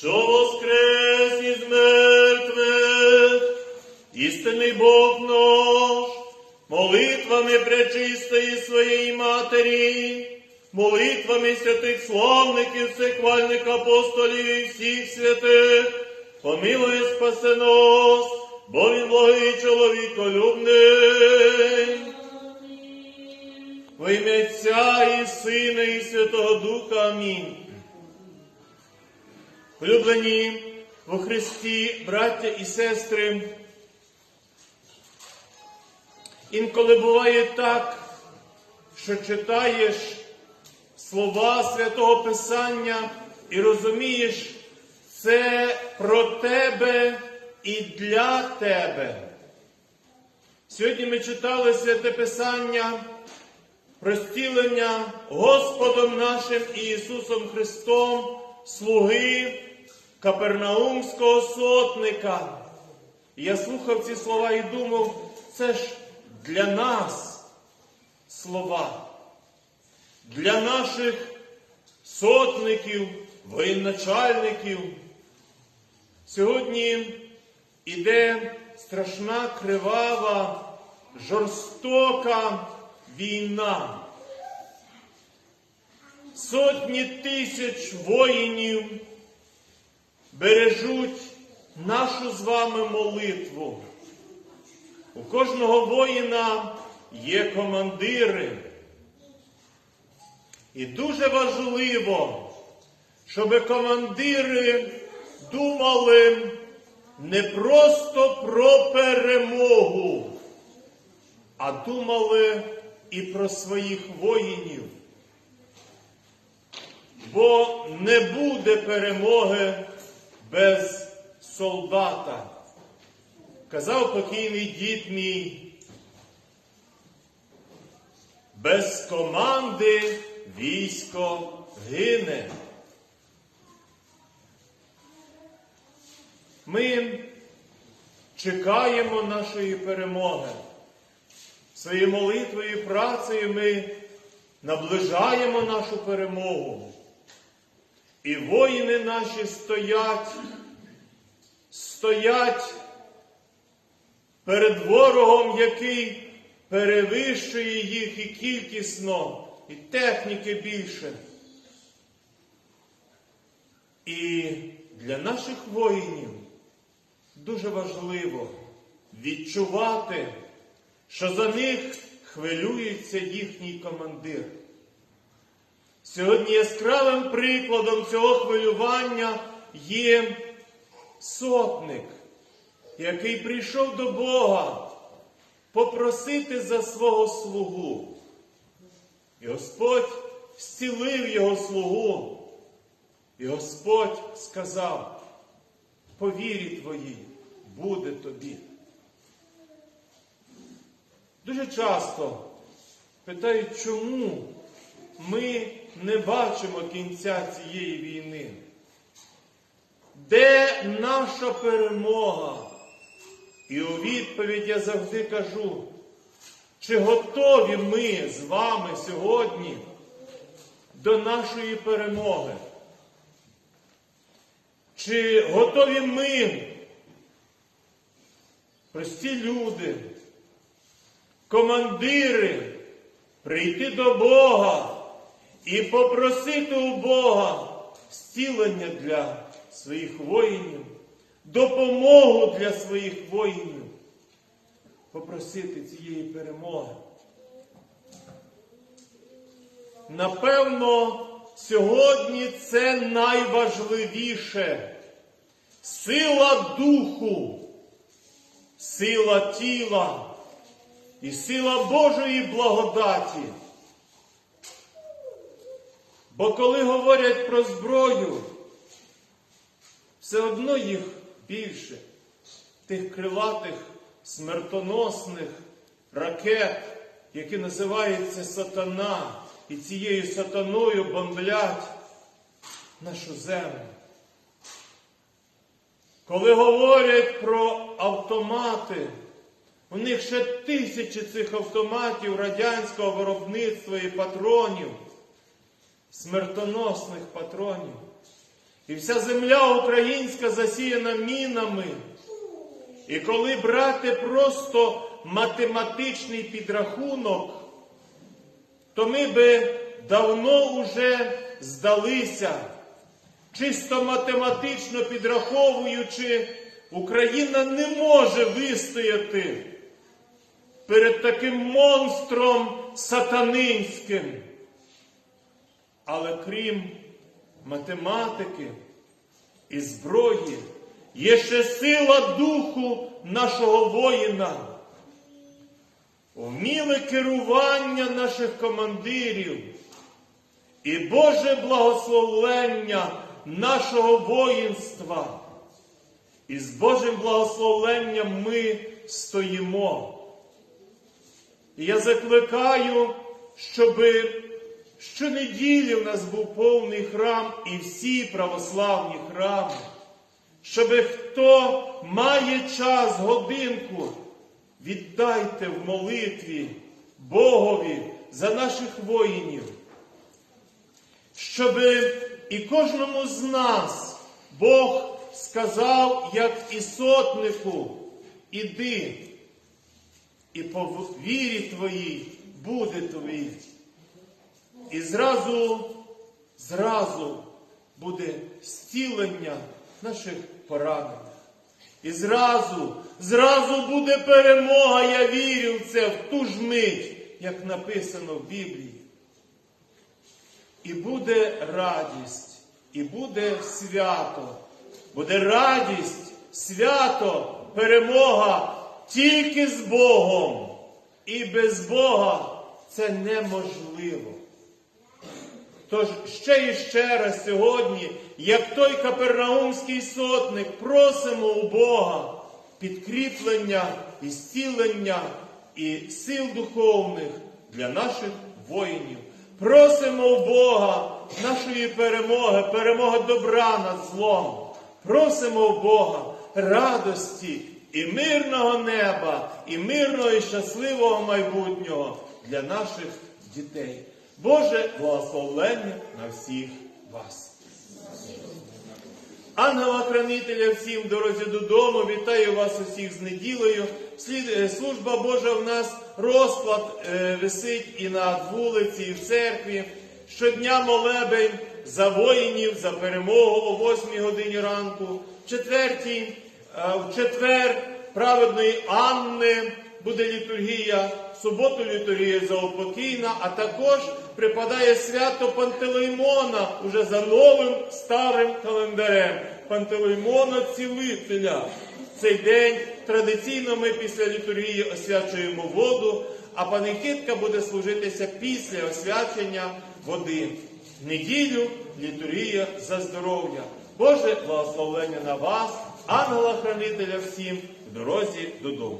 що воскрес із мертвих, істинний Бог наш, молитвами пречистої своєї Матері, молитвами святих славників, всехвальних апостолів і всіх святих, помилуй спаси нас, бо він благий чоловіколюбний. Во ім'я Отця і Сина, і Святого Духа. Амінь. Улюблені во Христі, браття і сестри, інколи буває так, що читаєш слова Святого Писання і розумієш, це про тебе і для тебе. Сьогодні ми читали Святе Писання про зцілення Господом нашим Ісусом Христом, слуги Капернаумського сотника. Я слухав ці слова і думав, це ж для нас слова, для наших сотників, воєначальників. Сьогодні іде страшна, кривава, жорстока війна. Сотні тисяч воїнів бережуть нашу з вами молитву. У кожного воїна є командири. І дуже важливо, щоб командири думали не просто про перемогу, а думали і про своїх воїнів. Бо не буде перемоги без солдата. Казав покійний дід мій, без команди військо гине. Ми чекаємо нашої перемоги. Своєю молитвою і працею ми наближаємо нашу перемогу. І воїни наші стоять, стоять перед ворогом, який перевищує їх і кількісно, і техніки більше. І для наших воїнів дуже важливо відчувати, що за них хвилюється їхній командир. Сьогодні яскравим прикладом цього хвилювання є сотник, який прийшов до Бога попросити за свого слугу. І Господь зцілив його слугу. І Господь сказав, по вірі твоїй буде тобі. Дуже часто питають, чому ми не бачимо кінця цієї війни. Де наша перемога? І у відповідь я завжди кажу, чи готові ми з вами сьогодні до нашої перемоги? Чи готові ми, прості люди, командири, прийти до Бога і попросити у Бога зцілення для своїх воїнів, допомогу для своїх воїнів, попросити цієї перемоги. Напевно, сьогодні це найважливіше. Сила духу, сила тіла і сила Божої благодаті. Бо коли говорять про зброю, все одно їх більше, тих крилатих, смертоносних ракет, які називаються сатана, і цією сатаною бомблять нашу землю. Коли говорять про автомати, у них ще тисячі цих автоматів радянського виробництва і патронів, смертоносних патронів. і вся земля українська засіяна мінами. І коли брати просто математичний підрахунок, то ми би давно уже здалися, чисто математично підраховуючи, Україна не може вистояти перед таким монстром сатанинським. Але крім математики і зброї, є ще сила духу нашого воїна, вміле керування наших командирів і Боже благословення нашого воїнства. І з Божим благословенням ми стоїмо. І я закликаю, щоб щонеділі в нас був повний храм і всі православні храми, щоб хто має час, годинку, віддайте в молитві Богові за наших воїнів, щоб і кожному з нас Бог сказав, як і сотнику, іди, і по вірі твоїй буде твоїй. І зразу, зразу буде зцілення наших поранених. І зразу, зразу буде перемога, я вірю в це в ту ж мить, як написано в Біблії. І буде радість, і буде свято, буде радість, свято, перемога тільки з Богом. І без Бога це неможливо. Тож ще і ще раз сьогодні, як той капернаумський сотник, просимо у Бога підкріплення і зцілення і сил духовних для наших воїнів. Просимо у Бога нашої перемоги, перемоги добра над злом. Просимо у Бога радості і мирного неба, і мирного і щасливого майбутнього для наших дітей. Боже благословення на всіх вас. Ангела-хранителя всім в дорозі додому, вітаю вас усіх з неділею. Е, Служба Божа в нас розклад е, висить і на вулиці, і в церкві. Щодня молебень за воїнів, за перемогу о 8 годині ранку, в четвертій, е, в четвер праведної Анни буде літургія, в суботу літургія заупокійна, а також припадає свято Пантелеймона уже за новим старим календарем. Пантелеймона цілителя. Цей день традиційно ми після літургії освячуємо воду, а панихидка буде служитися після освячення води. В неділю літургія за здоров'я. Боже благословення на вас, ангела-хранителя всім в дорозі додому.